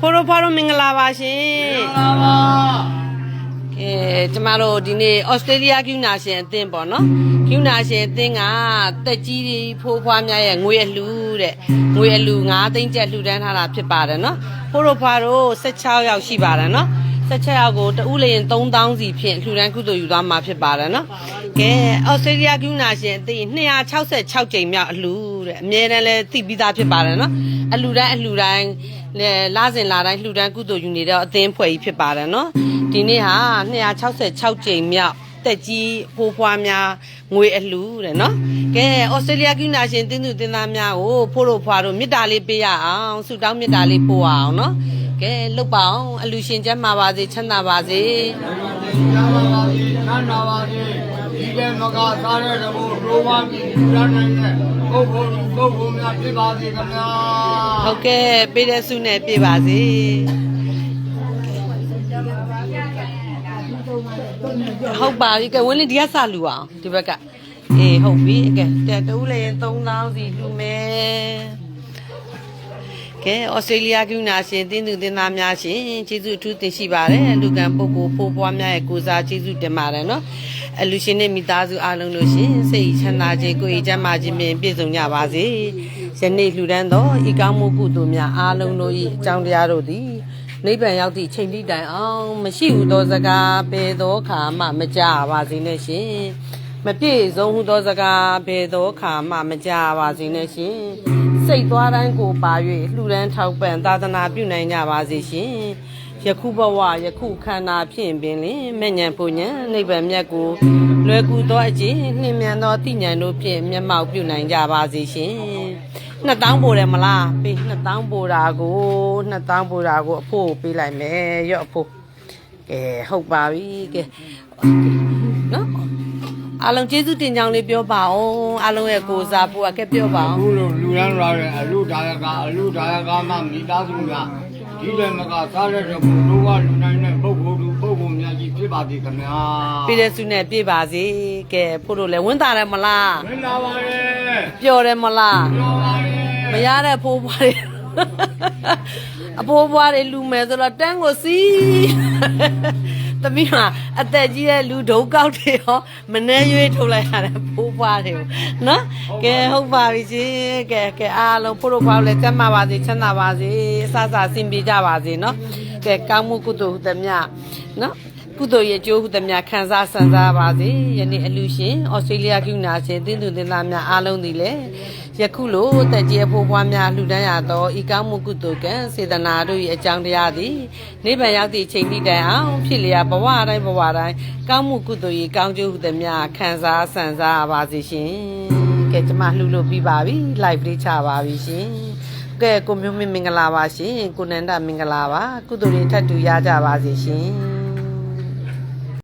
ဖိုးတို့ဖွားတို့မင်္ဂလာပါရှင်လာပါကဲကျမတို့ဒီနေ့ဩစတြေးလျကယူနာရှင်အသင်းပေါ့နော်ကယူနာရှင်အသင်းကတက်ကြီးတွေဖိုးဖွားများရဲ့ငွေအလှတဲ့ငွေအလှ9သိန်းကျပ်လှူဒန်းထားတာဖြစ်ပါတယ်နော်ဖိုးတို့ဖွားတို့16ယောက်ရှိပါတယ်နော်16ယောက်ကိုတဦးလျင်3000စီဖြင့်လှူဒန်းကုသိုလ်ယူသွားမှာဖြစ်ပါတယ်နော်ကဲဩစတြေးလျကယူနာရှင်အသင်း266ကြိမ်မြောက်အလှတဲ့အမြဲတမ်းလဲသိပြီးသားဖြစ်ပါတယ်နော်အလှတိုင်းအလှတိုင်း လဲလာစဉ်လာတိုင်းလှူဒန်းကုသိုလ်ယူနေတော့အသင်းဖွဲ့ကြီးဖြစ်ပါတယ်နော်ဒီနေ့ဟာ266ကြိမ်မြောက်တက်ကြီးဖိုးဖွားများငွေအလှတဲ့နော်ကဲဩစတြေးလျကယူနာရှင်တင်းသူတင်းသားများကိုဖိုးတို့ဖွားတို့မေတ္တာလေးပေးရအောင်ဆုတောင်းမေတ္တာလေးပို့အောင်နော်ကဲလှုပ်ပါအောင်အလူရှင်ကျမ်းမာပါစေချမ်းသာပါစေကျမ်းပါပါစေချမ်းသာပါစေ ဒီကဲမကစားတဲ့တဘုံရိုးပါပြီရနိုင်တဲ့ပုဂ္ဂိုလ်ပုဂ္ဂိုလ်များဖြစ်ပါစေခင်ဗျာဟုတ်ကဲ့ပေးတဲ့ဆုနဲ့ပြပါစေဟုတ်ပါပြီကဲဝင်းလေးဒီကစလူအောင်ဒီဘက်ကအေးဟုတ်ပြီကဲတဲ့တူးလေး3000စီလူမယ် ကဲဩစတြေးလျကယူနာရှင်တင်းသူတင်းသားများရှင်ကျေးဇူးအထူးတင်ရှိပါတယ်လူကံပုဂ္ဂိုလ်ဖိုးပွားများရဲ့ကိုစားကျေးဇူးတင်ပါတယ်နော်အလူရှင်နဲ့မိသားစုအားလုံးလို့ရှင်စိတ်ချမ်းသာခြင်းကိုယ်ရည်ချမ်းသာခြင်းဖြင့်ပြည့်စုံကြပါစေယနေ့လှူဒန်းသောဤကောင်းမှုကုသိုလ်များအားလုံးတို့၏အကြောင်းတရားတို့သည်နိဗ္ဗာန်ရောက်သည့်ချိန်တိတိုင်အောင်မရှိဟုသောစကားပေသောခါမှမကြပါစေနဲ့ရှင်မပြည့်စုံဟုသောစကားဘယ်သောခါမှမကြပါစေနဲ့ရှင် စိတ်သွားတိုင်းကိုပါ၍လှူဒန်းထောက်ပံ့သာသနာပြုနိုင်ကြပါစေရှင်ယခုဘဝယခုခန္ဓာဖြင့်ပင်လင်မဲ့ညံပူညံနိဗ္ဗာန်မြတ်ကိုလွယ်ကူသောအခြင်းနှင်းမြန်သောတိညာဉ်တို့ဖြင့်မျက်မှောက်ပြုနိုင်ကြပါစေရှင်နှစ်တောင်းပို့တယ်မလားပေးနှစ်တောင်းပို့တာကိုနှစ်တောင်းပို့တာကိုအဖို့ပေးလိုက်မယ်ရော့အဖို့ကဲဟုတ်ပါပြီကဲနော် အားလုံးကျေးဇူးတင်ကြောင်းလေးပြောပါအောင်အားလုံးရဲ့ကိုစားဖို့အကဲပြောပါအောင်အခုလိုလူရန်ရတဲ့အလူဒါယကအလူဒါယကမှမိသားစုများဒီကဲမကစားတဲ့တဘုံရိုးပါလူနိုင်တဲ့ပုဂ္ဂိုလ်သူပုဂ္ဂိုလ်များကြီးဖြစ်ပါစေခင်ဗျာပြည့်တဲ့စုနဲ့ပြည့်ပါစေကဲဖို့တို့လည်းဝင်းတာတယ်မလားမင်္ဂလာပါရဲ့ပျော်တယ်မလားပြောပါရဲ့မရတဲ့ဖိုးပွားတွေအဖိုးပွားတွေလူမယ်ဆိုတော့တန်းကိုစီး သမီးကအသက်ကြီးတဲ့လူဒုံကောက်တွေရောမနှဲရွေးထုတ်လိုက်ရတယ်ဖိုးပွားတွေကိုနော်ကဲဟုတ်ပါပြီရှင်ကဲကဲအားလုံးဖို့တို့ဖွားလည်းကျမ်းမာပါစေချမ်းသာပါစေအဆအဆအဆင်ပြေကြပါစေနော်ကဲကောင်းမှုကုသိုလ်ဟုသမျှနော် ကုသိုလ်ရဲ့ကျိုးဟုသမျှခံစားဆန်စားပါစေယနေ့အလူရှင်ဩစတြေးလျကယူနာရှင်တင်းသူတင်းသားများအားလုံးသည်လည်းယခုလိုတက်ကြဲဖို့ပွားများလှူဒန်းရသောဤကောင်းမှုကုသိုလ်ကံစေတနာတို့၏အကြောင်းတရားသည်နိဗ္ဗာန်ရောက်သည့်ချိန်တိတိုင်အောင်ဖြစ်လျာဘဝတိုင်းဘဝတိုင်းကောင်းမှုကုသိုလ်၏ကောင်းကျိုးဟုသမျှခံစားဆန်စားပါစေရှင်ကဲကျွန်မလှူလို့ပြီးပါပြီ live လေးချပါပြီရှင်ကဲကိုမျိုးမင်းမင်္ဂလာပါရှင်ကိုနန္ဒမင်္ဂလာပါကုသိုလ်တွေထပ်တူရကြပါစေရှင်